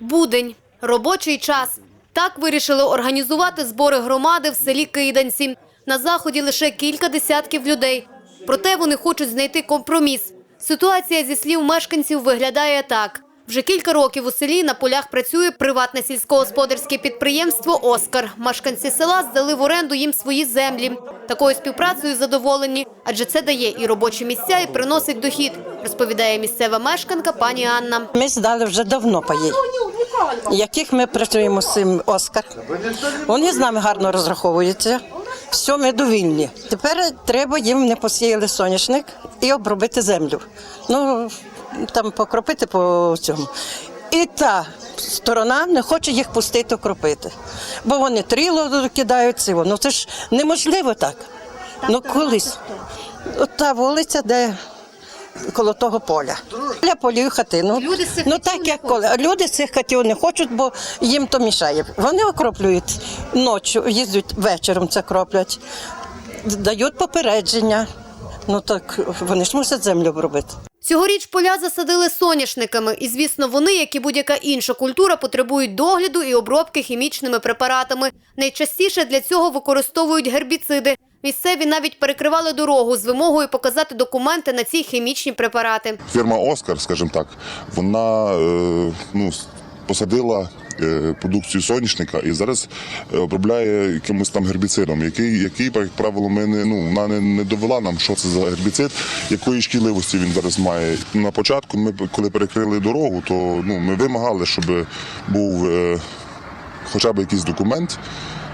Будень, робочий час. Так вирішили організувати збори громади в селі Киданці. На заході лише кілька десятків людей. Проте вони хочуть знайти компроміс. Ситуація зі слів мешканців виглядає так. Вже кілька років у селі на полях працює приватне сільськогосподарське підприємство «Оскар». Мешканці села здали в оренду їм свої землі. Такою співпрацею задоволені, адже це дає і робочі місця, і приносить дохід, розповідає місцева мешканка пані Анна. Ми здали вже давно паї, яких ми працюємо з цим Оскар. Вони з нами гарно розраховуються. Все, ми довільні. Тепер треба їм не посіяли соняшник і обробити землю. Ну там покропити по цьому. І та сторона не хоче їх пустити окропити. Бо вони тріло кидають цього. Ну це ж неможливо так. Ну колись. Та вулиця, де коло того поля. Для полів хатину. Люди з цих ну так як коли. Люди з цих хатів не хочуть, бо їм то мішає. Вони окроплюють ночі, їздять вечором це кроплять, дають попередження. Ну так вони ж мусять землю обробити. Цьогоріч поля засадили соняшниками. І, звісно, вони, як і будь-яка інша культура, потребують догляду і обробки хімічними препаратами. Найчастіше для цього використовують гербіциди. Місцеві навіть перекривали дорогу з вимогою показати документи на ці хімічні препарати. Фірма Оскар, скажімо так, вона е, ну, посадила продукцію соняшника і зараз е, обробляє якимось там гербіцидом, який, який як правило, ми не, ну, вона не, не довела нам, що це за гербіцид, якої шкідливості він зараз має. На початку ми, коли перекрили дорогу, то ну, ми вимагали, щоб був е, хоча б якийсь документ.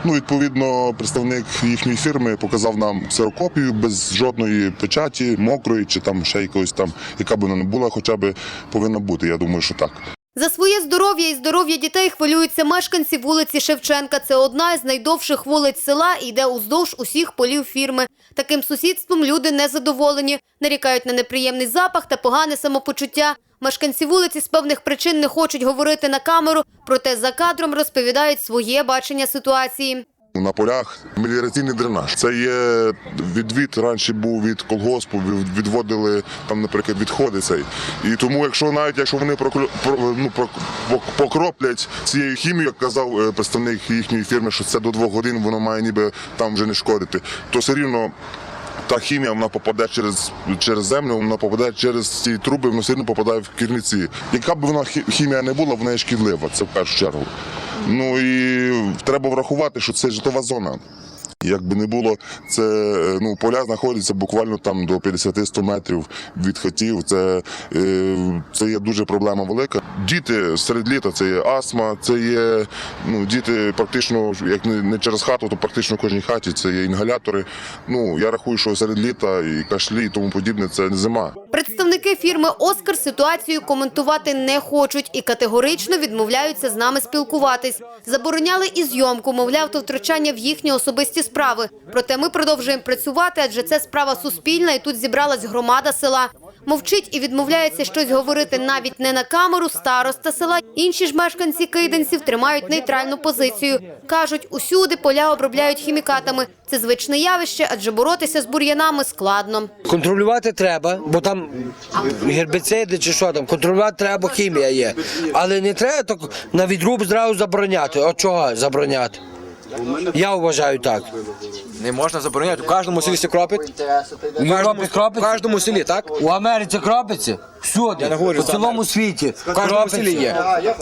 Ну, відповідно, представник їхньої фірми показав нам ксерокопію без жодної печаті, мокрої чи там ще якоїсь там, яка б вона не була, хоча б повинна бути. Я думаю, що так. За своє здоров'я і здоров'я дітей хвилюються мешканці вулиці Шевченка. Це одна із найдовших вулиць села і йде уздовж усіх полів фірми. Таким сусідством люди не задоволені, нарікають на неприємний запах та погане самопочуття. Мешканці вулиці з певних причин не хочуть говорити на камеру, проте за кадром розповідають своє бачення ситуації. На полях меліораційний дренаж. Це є відвід раніше був від колгоспу, відводили там, наприклад, відходи цей. І тому, якщо навіть якщо вони ну, покроплять цією хімією, як казав е, представник їхньої фірми, що це до двох годин воно має ніби там вже не шкодити, то все рівно. Та хімія вона попаде через, через землю, вона попаде через ці труби, вона все одно попадає в керниці. Яка б вона хі- хімія не була, вона є шкідлива, це в першу чергу. Ну і треба врахувати, що це житлова зона. Як би не було, це е, ну поля знаходяться буквально там до 50-100 метрів від хатів. Це, е, це є дуже проблема велика. Діти серед літа це є астма, це є ну, діти практично, як не через хату, то практично в кожній хаті це є інгалятори. Ну я рахую, що серед літа і кашлі і тому подібне це не зима. Представники фірми Оскар ситуацію коментувати не хочуть і категорично відмовляються з нами спілкуватись. Забороняли і зйомку, мовляв, то втручання в їхні особисті справи. Проте ми продовжуємо працювати, адже це справа суспільна, і тут зібралась громада села. Мовчить і відмовляється щось говорити навіть не на камеру староста села. Інші ж мешканці кийданців тримають нейтральну позицію. Кажуть, усюди поля обробляють хімікатами. Це звичне явище, адже боротися з бур'янами складно. Контролювати треба, бо там гербіциди чи що там, контролювати треба, хімія є. Але не треба так на відруб зразу забороняти. От чого забороняти? Я вважаю так. Не можна забороняти. У кожному селі все кропить. У кожному селі, так? У Америці кропиться? Всюди, Я не говорю по за цілому Америку. світі. В кожному селі є.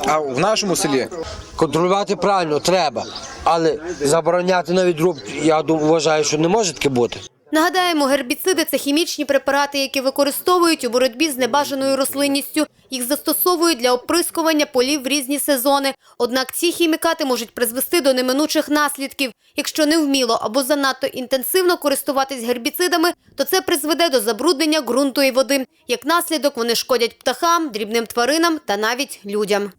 А в нашому селі Контролювати правильно треба, але забороняти навіть відруб, я дум- вважаю, що не може таке бути. Нагадаємо, гербіциди це хімічні препарати, які використовують у боротьбі з небажаною рослинністю. Їх застосовують для оприскування полів в різні сезони. Однак ці хімікати можуть призвести до неминучих наслідків. Якщо невміло або занадто інтенсивно користуватись гербіцидами, то це призведе до забруднення ґрунту і води. Як наслідок вони шкодять птахам, дрібним тваринам та навіть людям.